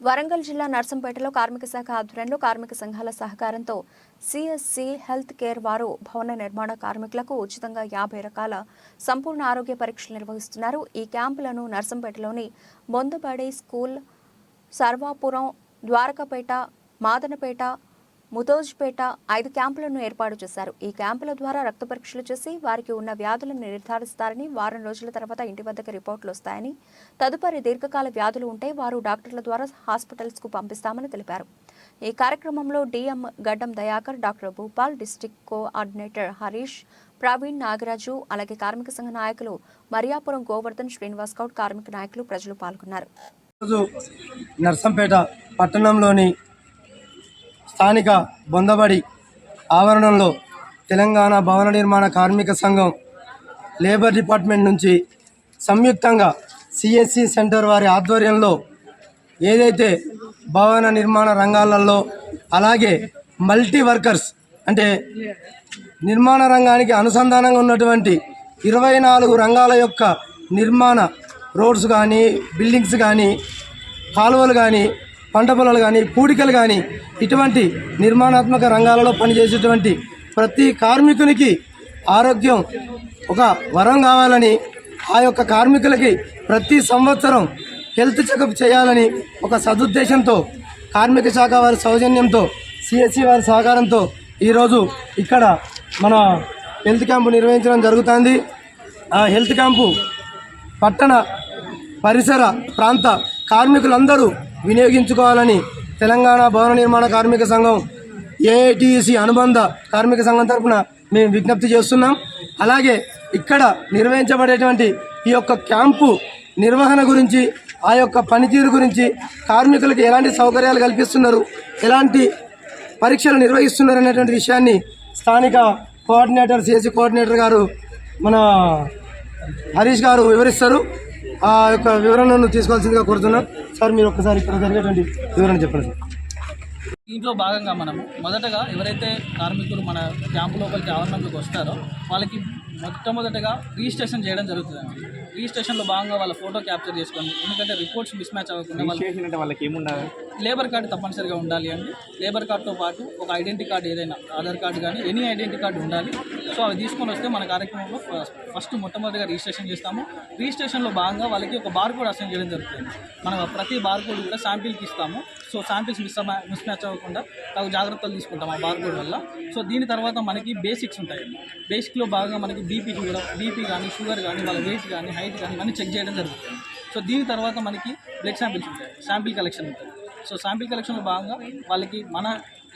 వరంగల్ జిల్లా నర్సంపేటలో కార్మిక శాఖ ఆధ్వర్యంలో కార్మిక సంఘాల సహకారంతో సిఎస్సి హెల్త్ కేర్ వారు భవన నిర్మాణ కార్మికులకు ఉచితంగా యాభై రకాల సంపూర్ణ ఆరోగ్య పరీక్షలు నిర్వహిస్తున్నారు. ఈ క్యాంపులను నర్సంపేటలోని బొందబడి స్కూల్ సర్వాపురం ద్వారకపేట మాదనపేట ముతోజ్పేట ఐదు క్యాంపులను ఏర్పాటు చేశారు. ఈ క్యాంపుల ద్వారా రక్త పరీక్షలు చేసి వారికి ఉన్న వ్యాధులను నిర్ధారిస్తారని వారం రోజుల తర్వాత ఇంటి వద్దకు రిపోర్టులు వస్తాయని తదుపరి దీర్ఘకాల వ్యాధులు ఉంటే వారు డాక్టర్ల ద్వారా హాస్పిటల్స్కు పంపిస్తామని తెలిపారు. ఈ కార్యక్రమంలో DM Gaddam Dayakar doctor Bhupal district coordinator Harish Praveen Nagaraju అలాగే కార్మిక సంఘ నాయకులు మరియాపురం గోవర్ధన్ శ్రీనివాస్ గౌడ్ కార్మిక నాయకులు ప్రజలు పాల్గొన్నారు. నర్సంపేట పట్టణంలోని స్థానిక బొందబడి ఆవరణంలో తెలంగాణ భవన నిర్మాణ కార్మిక సంఘం లేబర్ డిపార్ట్మెంట్ నుంచి సంయుక్తంగా సిఎస్సి సెంటర్ వారి ఆధ్వర్యంలో ఏదైతే భవన నిర్మాణ రంగాలలో అలాగే మల్టీ వర్కర్స్ అంటే నిర్మాణ రంగానికి అనుసంధానంగా ఉన్నటువంటి ఇరవై నాలుగు రంగాల యొక్క నిర్మాణ రోడ్స్ కానీ బిల్డింగ్స్ కానీ కాలువలు కానీ పంట పొలాలు కానీ పూడికలు కానీ ఇటువంటి నిర్మాణాత్మక రంగాలలో పనిచేసేటువంటి ప్రతి కార్మికునికి ఆరోగ్యం ఒక వరం కావాలని ఆ యొక్క కార్మికులకి ప్రతి సంవత్సరం హెల్త్ చెకప్ చేయాలని ఒక సదుద్దేశంతో కార్మిక శాఖ వారి సౌజన్యంతో సిఎస్సి వారి సహకారంతో ఈరోజు ఇక్కడ మన హెల్త్ క్యాంపు నిర్వహించడం జరుగుతుంది. ఆ హెల్త్ క్యాంపు పట్టణ పరిసర ప్రాంత కార్మికులందరూ వినియోగించుకోవాలని తెలంగాణ భవన నిర్మాణ కార్మిక సంఘం ఏఐటిసి అనుబంధ కార్మిక సంఘం తరఫున మేము విజ్ఞప్తి చేస్తున్నాం. అలాగే ఇక్కడ నిర్వహించబడేటువంటి ఈ యొక్క క్యాంపు నిర్వహణ గురించి ఆ యొక్క పనితీరు గురించి కార్మికులకు ఎలాంటి సౌకర్యాలు కల్పిస్తున్నారు ఎలాంటి పరీక్షలు నిర్వహిస్తున్నారు అనేటువంటి విషయాన్ని స్థానిక కోఆర్డినేటర్ సిఎస్సి కోఆర్డినేటర్ గారు మన హరీష్ గారు వివరిస్తారు. ఆ యొక్క వివరణను తీసుకోవాల్సిందిగా కోరుతున్నాం. సార్ మీరు ఒకసారి ఇక్కడ జరిగేటువంటి వివరణ చెప్పండి సార్. దీంట్లో భాగంగా మనము మొదటగా ఎవరైతే కార్మికులు మన క్యాంపు లోపలికి ఆవరణంలోకి వస్తారో వాళ్ళకి మొట్టమొదటగా రిజిస్ట్రేషన్ చేయడం జరుగుతుంది రిజిస్ట్రేషన్లో భాగంగా వాళ్ళ ఫోటో క్యాప్చర్ చేసుకోండి. ఎందుకంటే రిపోర్ట్స్ మిస్ మ్యాచ్ అవ్వకుండా వాళ్ళ వాళ్ళకి ఏముండాలి? లేబర్ కార్డు తప్పనిసరిగా ఉండాలి అండి. లేబర్ కార్డుతో పాటు ఒక ఐడెంటిటీ కార్డు ఏదైనా ఆధార్ కార్డు కానీ ఎనీ ఐడెంటిటీ కార్డు ఉండాలి. సో అవి తీసుకొని వస్తే మన కార్యక్రమంలో ఫస్ట్ మొట్టమొదటిగా రిజిస్ట్రేషన్ చేస్తాము. రిజిస్ట్రేషన్లో భాగంగా వాళ్ళకి ఒక బార్ కోడ్ అసైన్ చేయడం జరుగుతుంది. మనం ప్రతి బార్ కోడ్ కూడా శాంపిల్కి ఇస్తాము. So samples miss miss match అవ్వకుండా తగు జాగ్రత్తలు తీసుకుంటాం ఆ బార్ కోడ్ వల్ల. సో దీని తర్వాత మనకి బేసిక్స్ ఉంటాయి. బేసిక్లో భాగంగా మనకి బీపీ కూడా బీపీ కానీ షుగర్ కానీ వాళ్ళ వెయిట్ కానీ హైట్ కానీ ఇవన్నీ చెక్ చేయడం జరుగుతుంది. సో దీని తర్వాత మనకి బ్లడ్ శాంపిల్స్ ఉంటాయి. శాంపిల్ కలెక్షన్ ఉంటుంది. సో శాంపిల్ కలెక్షన్లో భాగంగా వాళ్ళకి మన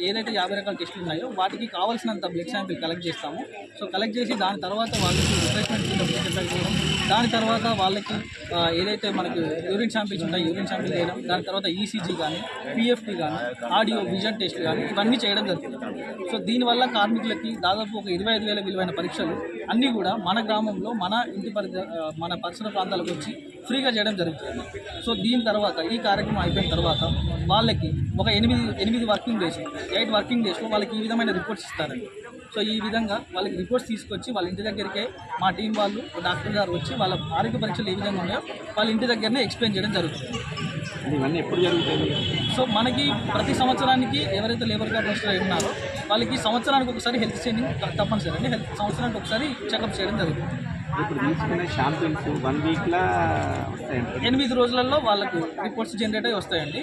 ఏదైతే యాభై రకాల టెస్టులు ఉన్నాయో వాటికి కావాల్సినంత బ్లడ్ శాంపిల్ కలెక్ట్ చేస్తాము. సో కలెక్ట్ చేసి దాని తర్వాత వాళ్ళకి రిఫ్రెష్మెంట్ కింద దాని తర్వాత వాళ్ళకి ఏదైతే మనకి యూరిన్ శాంపిల్స్ ఉంటాయి యూరిన్ శాంపిల్ చేయడం దాని తర్వాత ఈసీజీ కానీ పిఎఫ్టీ కానీ ఆడియో విజన్ టెస్ట్ కానీ ఇవన్నీ చేయడం జరుగుతుంది. సో దీనివల్ల కార్మికులకి దాదాపు ఒక ఇరవై ఐదు వేల విలువైన పరీక్షలు అన్నీ కూడా మన గ్రామంలో మన ఇంటి పరి మన పరిసర ప్రాంతాలకు వచ్చి ఫ్రీగా చేయడం జరుగుతుంది. సో దీని తర్వాత ఈ కార్యక్రమం అయిపోయిన తర్వాత వాళ్ళకి ఒక ఎనిమిది ఎనిమిది వర్కింగ్ డేస్ ఎయిట్ వర్కింగ్ డేస్లో వాళ్ళకి ఈ విధమైన రిపోర్ట్స్ ఇస్తారండి. సో ఈ విధంగా వాళ్ళకి రిపోర్ట్స్ తీసుకొచ్చి వాళ్ళ ఇంటి దగ్గరికే మా టీం వాళ్ళు డాక్టర్ గారు వచ్చి వాళ్ళ ఆరోగ్య పరీక్షలు ఏ విధంగా ఉన్నాయో వాళ్ళ ఇంటి దగ్గరనే ఎక్స్ప్లెయిన్ చేయడం జరుగుతుంది. ఇవన్నీ ఎప్పుడు జరుగుతాయి? సో మనకి ప్రతి సంవత్సరానికి ఎవరైతే లేబర్ కార్డ్ హోస్టర్ ఉన్నారో వాళ్ళకి సంవత్సరానికి ఒకసారి హెల్త్ స్క్రీనింగ్ తప్పనిసరి అండి హెల్త్ సంవత్సరానికి ఒకసారి చెకప్ చేయడం జరుగుతుంది. ఇప్పుడు తీసుకునే షాంపిల్స్ వన్ వీక్లా వస్తాయంట ఎనిమిది రోజులలో వాళ్ళకు రిపోర్ట్స్ జనరేట్ అయ్యి వస్తాయండి.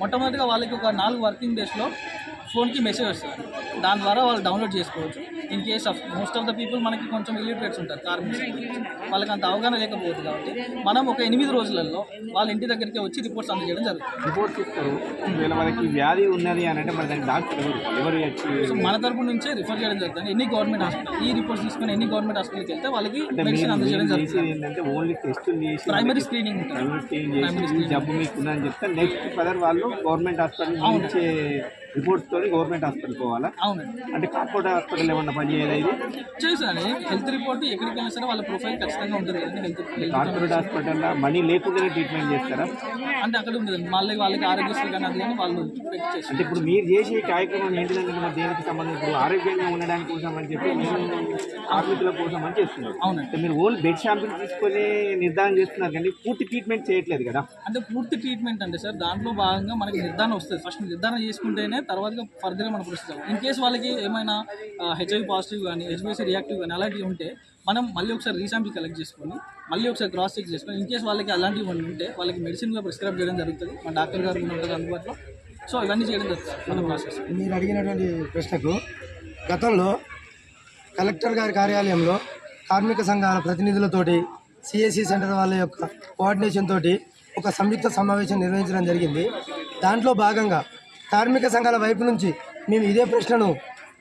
మొట్టమొదటిగా వాళ్ళకి ఒక నాలుగు వర్కింగ్ డేస్లో ఫోన్కి మెసేజ్ వస్తుంది. దాని ద్వారా వాళ్ళు డౌన్లోడ్ చేసుకోవచ్చు. In case of most of the people మనకి కొంచెం ఇల్లిటరేట్స్ ఉంటారు కార్మికులు. వాళ్ళకి అంత అవగాహన లేకపోతుంది కాబట్టి మనం ఒక ఎనిమిది రోజులలో వాళ్ళ ఇంటి దగ్గరికి వచ్చి రిపోర్ట్స్ అందజేయడం జరుగుతుంది. రిపోర్ట్స్ ఇస్తారు. ఒకవేళ వాళ్ళకి వ్యాధి ఉన్నది అని అంటే మరి దానికి డాక్టర్ ఎవరు? ఎవరు మన తరపు నుంచే రిఫర్ చేయడం జరుగుతుంది. ఎన్ని గవర్నమెంట్ హాస్పిటల్ ఈ రిపోర్ట్స్ తీసుకుని ఎన్ని గవర్నమెంట్ హాస్పిటల్కి వెళ్తే వాళ్ళకి మెడిసిన్ అందజేయడం జరుగుతుంది. ఏంటంటే ఓన్లీ టెస్టులు చేసి ప్రైమరీ స్క్రీనింగ్ ఉంటుంది. ప్రైమరీ స్క్రీన్ చేసి ఈ జబ్బు మీకు ఉందని చెప్తే నెక్స్ట్ ఫర్దర్ వాళ్ళు గవర్నమెంట్ హాస్పిటల్ రిపోర్ట్స్ తోని గవర్నమెంట్ హాస్పిటల్ పోవాలా? అవునండి అంటే కార్పొరేట్ హాస్పిటల్ ఏమన్నా పని చేయదా ఇది? చేశాను హెల్త్ రిపోర్ట్ ఎక్కడికి వెళ్ళినా సరే వాళ్ళ ప్రొఫైల్ ఖచ్చితంగా ఉంటుంది. కదండి హెల్త్ హెల్త్ కార్పొరేట్ హాస్పిటల్లో మనీ లేకుండానే ట్రీట్మెంట్ చేస్తారా? అంటే అక్కడ ఉండదు. మళ్ళీ వాళ్ళకి ఆరోగ్యశ్రీ కానీ అది కానీ వాళ్ళు అంటే ఇప్పుడు మీరు చేసే కార్యక్రమం ఏంటిదంటే మరి దేనికి సంబంధించి ఇప్పుడు ఆరోగ్యంగా ఉండడానికి కోసం అని చెప్పి మీరు కార్మికుల కోసం అని చేస్తున్నారు. అవునండి. అంటే మీరు ఓన్లీ బెడ్ షాంపుల్ తీసుకొని నిర్ధారణ చేస్తున్నారు కానీ పూర్తి ట్రీట్మెంట్ చేయట్లేదు కదా. అంటే పూర్తి ట్రీట్మెంట్ అంటే సార్. దాంట్లో భాగంగా మనకి నిర్ధారణ వస్తుంది. ఫస్ట్ నిర్ధారణ చేసుకుంటేనే తర్వాత ఫర్దర్గా మనం ప్రొసీజ్ ఇన్ కేసు వాళ్ళకి ఏమైనా హెచ్ఐవి పాజిటివ్ కానీ హెచ్బిఎస్సీ రియాక్టివ్ కానీ అలాంటివి ఉంటే మనం మళ్ళీ ఒకసారి రీశాంపుల్ కలెక్ట్ చేసుకొని మళ్ళీ ఒకసారి క్రాస్ చెక్ చేసుకొని ఇన్ వాళ్ళకి అలాంటివి ఉంటే వాళ్ళకి మెడిసిన్ కూడా ప్రిస్క్రైబ్ చేయడం జరుగుతుంది. మా డాక్టర్ గారు ఉంటుంది అందుబాటులో. సో ఇవన్నీ చేయడం జరుగుతుంది. మన ప్రాసెస్ మీరు అడిగినటువంటి ప్రశ్నకు గతంలో కలెక్టర్ గారి కార్యాలయంలో కార్మిక సంఘాల ప్రతినిధులతోటి సిఎస్సి సెంటర్ వాళ్ళ యొక్క కోఆర్డినేషన్ తోటి ఒక సంయుక్త సమావేశం నిర్వహించడం జరిగింది. దాంట్లో భాగంగా కార్మిక సంఘాల వైపు నుంచి మేము ఇదే ప్రశ్నను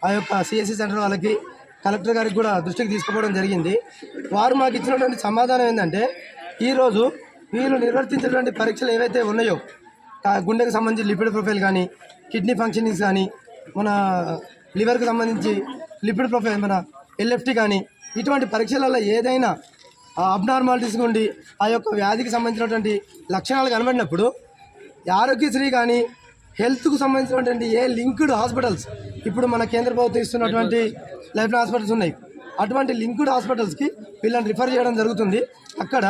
ఆ యొక్క సిఎస్సి సెంటర్ వాళ్ళకి కలెక్టర్ గారికి కూడా దృష్టికి తీసుకుపోవడం జరిగింది. వారు మాకు ఇచ్చినటువంటి సమాధానం ఏంటంటే ఈరోజు వీళ్ళు నిర్వర్తించినటువంటి పరీక్షలు ఏవైతే ఉన్నాయో గుండెకు సంబంధించి లిపిడ్ ప్రొఫైల్ కానీ కిడ్నీ ఫంక్షనింగ్స్ కానీ మన లివర్కి సంబంధించి లిపిడ్ ప్రొఫైల్ మన ఎల్ఎఫ్టీ కానీ ఇటువంటి పరీక్షలలో ఏదైనా అబ్నార్మాలిటీస్ ఉండి ఆ యొక్క వ్యాధికి సంబంధించినటువంటి లక్షణాలు కనబడినప్పుడు ఆరోగ్యశ్రీ కానీ హెల్త్కు సంబంధించినటువంటి ఏ లింక్డ్ హాస్పిటల్స్ ఇప్పుడు మన కేంద్ర ప్రభుత్వం ఇస్తున్నటువంటి లైఫ్ హాస్పిటల్స్ ఉన్నాయి. అటువంటి లింక్డ్ హాస్పిటల్స్కి వీళ్ళని రిఫర్ చేయడం జరుగుతుంది. అక్కడ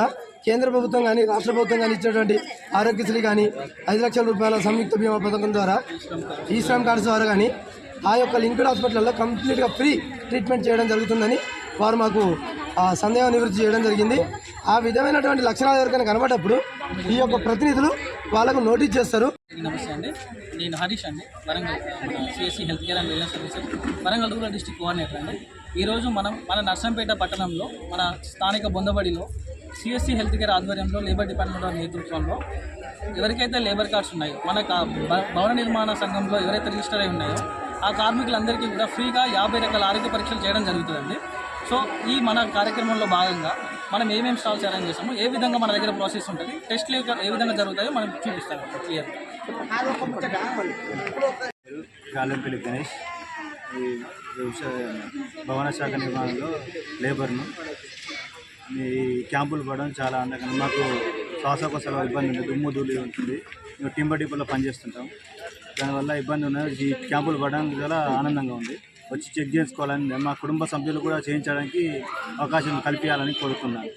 కేంద్ర ప్రభుత్వం కానీ రాష్ట్ర ప్రభుత్వం కానీ ఇచ్చినటువంటి ఆరోగ్యశ్రీ కానీ ఐదు లక్షల రూపాయల సంయుక్త బీమా పథకం ద్వారా ఈ శ్రమ్ కార్డ్స్ ద్వారా కానీ ఆ యొక్క లింక్డ్ హాస్పిటల్లో కంప్లీట్గా ఫ్రీ ట్రీట్మెంట్ చేయడం జరుగుతుందని వారు మాకు ఆ సందేహం నివృత్తి చేయడం జరిగింది. ఆ విధమైనటువంటి లక్షణాలు ఎవరికైనా కనబడేటప్పుడు ఈ యొక్క ప్రతినిధులు వాళ్ళకు నోటీస్ చేస్తారు. నమస్తే అండి. నేను హరీష్ అండి. Warangal CSC health care and wellness services Warangal rural district coordinator అండి. ఈరోజు మనం మన నర్సంపేట పట్టణంలో మన స్థానిక బొందబడిలో సిఎస్సి హెల్త్ కేర్ ఆధ్వర్యంలో లేబర్ డిపార్ట్మెంట్ నేతృత్వంలో ఎవరికైతే లేబర్ కార్డ్స్ ఉన్నాయో మన భవన నిర్మాణ సంఘంలో ఎవరైతే రిజిస్టర్ అయి ఉన్నాయో ఆ కార్మికులందరికీ కూడా ఫ్రీగా యాభై రకాల ఆరోగ్య పరీక్షలు చేయడం జరుగుతుందండి. సో ఈ మన కార్యక్రమంలో భాగంగా మనం ఏమేమి స్టాల్స్ అరేంజ్ చేస్తాము ఏ విధంగా మన దగ్గర ప్రాసెస్ ఉంటుంది టెస్ట్లు ఏ విధంగా జరుగుతాయో మనం చూపిస్తాం క్లియర్ గాలంపల్లి గణేష్ ఈ వ్యవసాయ భవన శాఖ నిర్మాణంలో లేబర్ను. ఈ క్యాంపులు పడడం చాలా అందకం మాకు శ్వాసకోశలో ఇబ్బంది ఉంది దుమ్ము ధూళి ఉంటుంది. మేము టింబర్ డిపోలో పనిచేస్తుంటాం. దానివల్ల ఇబ్బంది ఉన్నది. ఈ క్యాంపులు పడడం చాలా ఆనందంగా ఉంది. వచ్చి చెక్ చేసుకోవాలని మా కుటుంబ సభ్యులు కూడా చేయించడానికి అవకాశం కల్పించాలని కోరుతున్నాను.